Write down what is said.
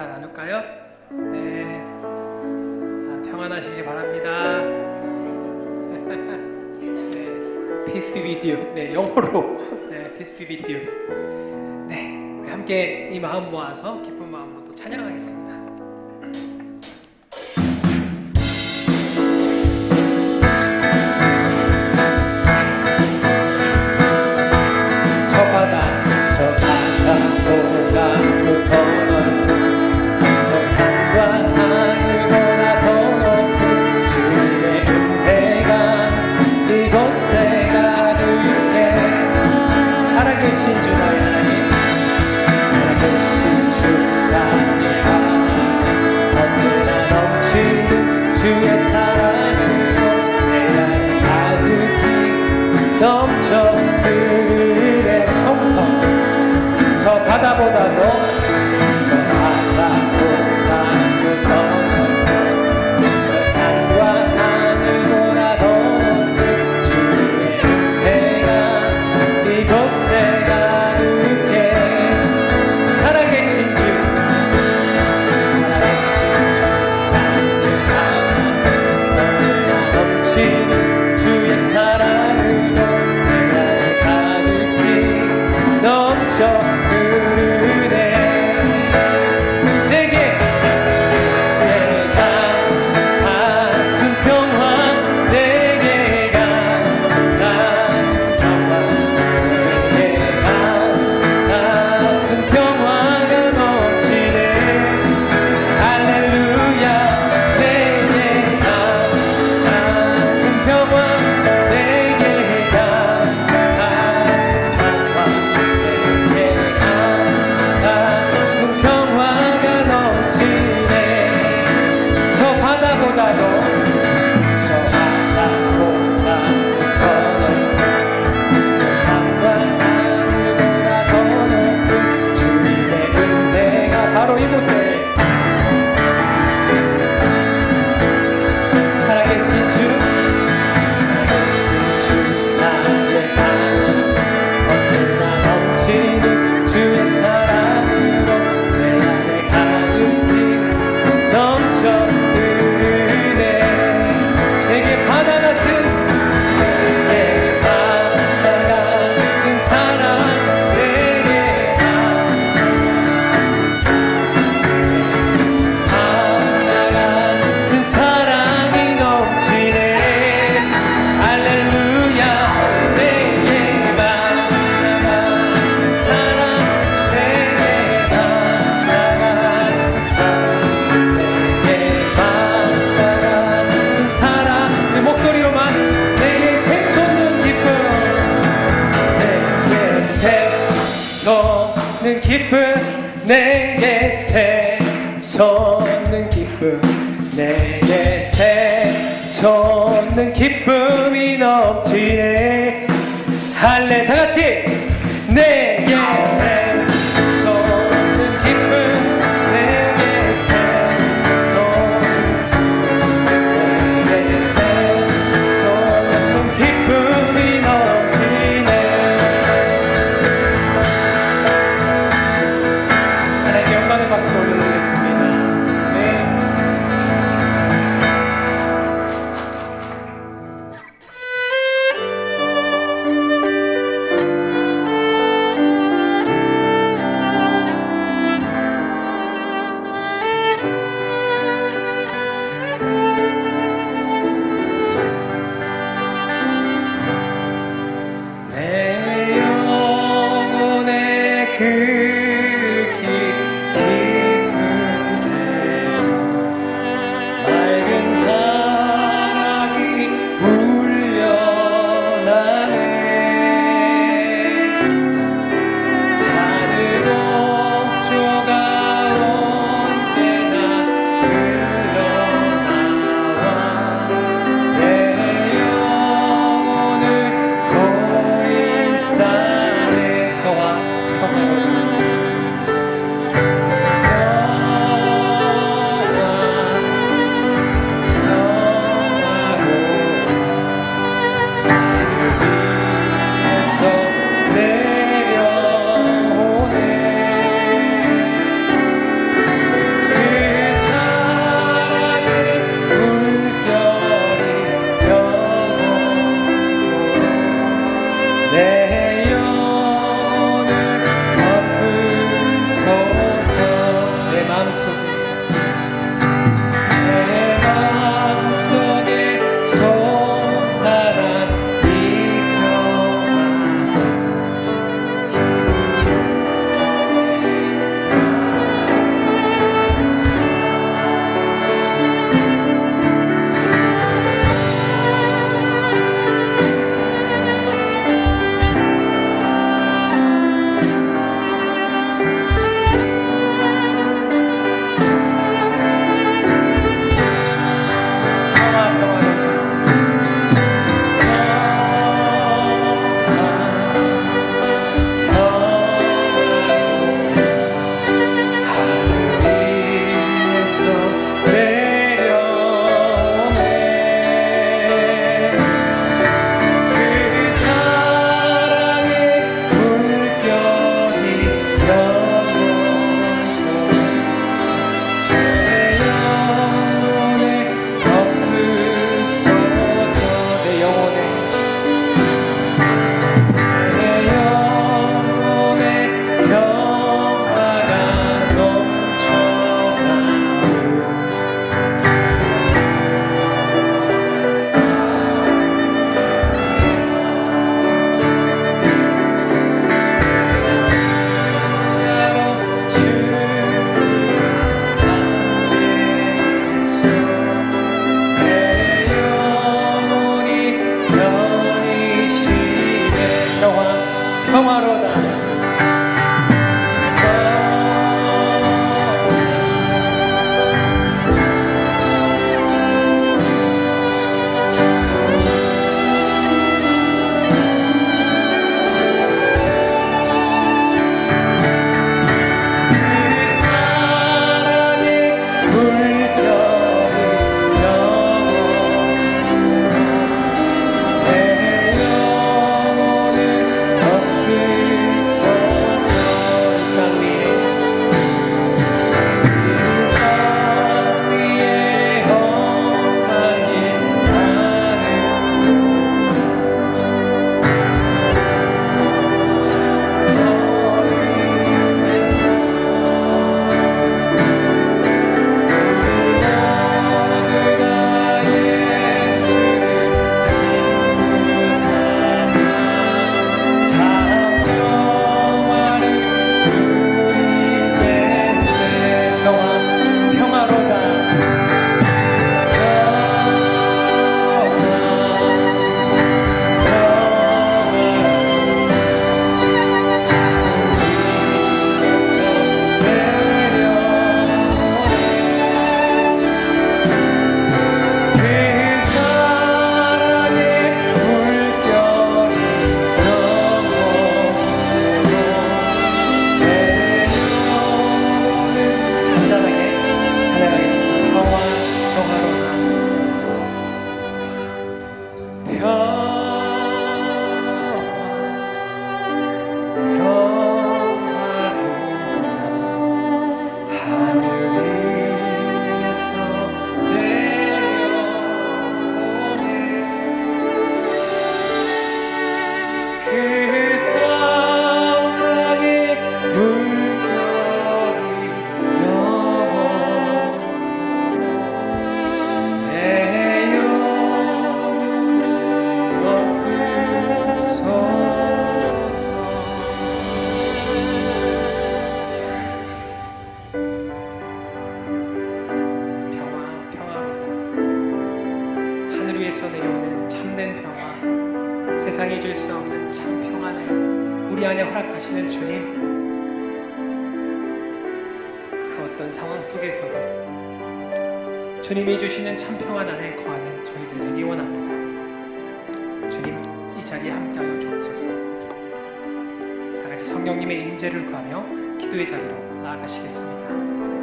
인사 나눌까요? 네. 아, 평안하시길 바랍니다. 네. Peace be with you. 네, 영어로. 네, Peace be with you. 네. 함께 이 마음 모아서 기쁜 마음으로 또 찬양하겠습니다. não né? 기쁨 내게 새솟는 기쁨 내게 새솟는 기쁨이 넘치네. 할래 다같이 네. 그래서 내 어떤 상황 속에서도 주님이 주시는 참 평안 안에 거하는 저희들 되기 원합니다. 주님 이 자리에 함께하여 주옵소서. 다 같이 성령님의 임재를 구하며 기도의 자리로 나아가시겠습니다.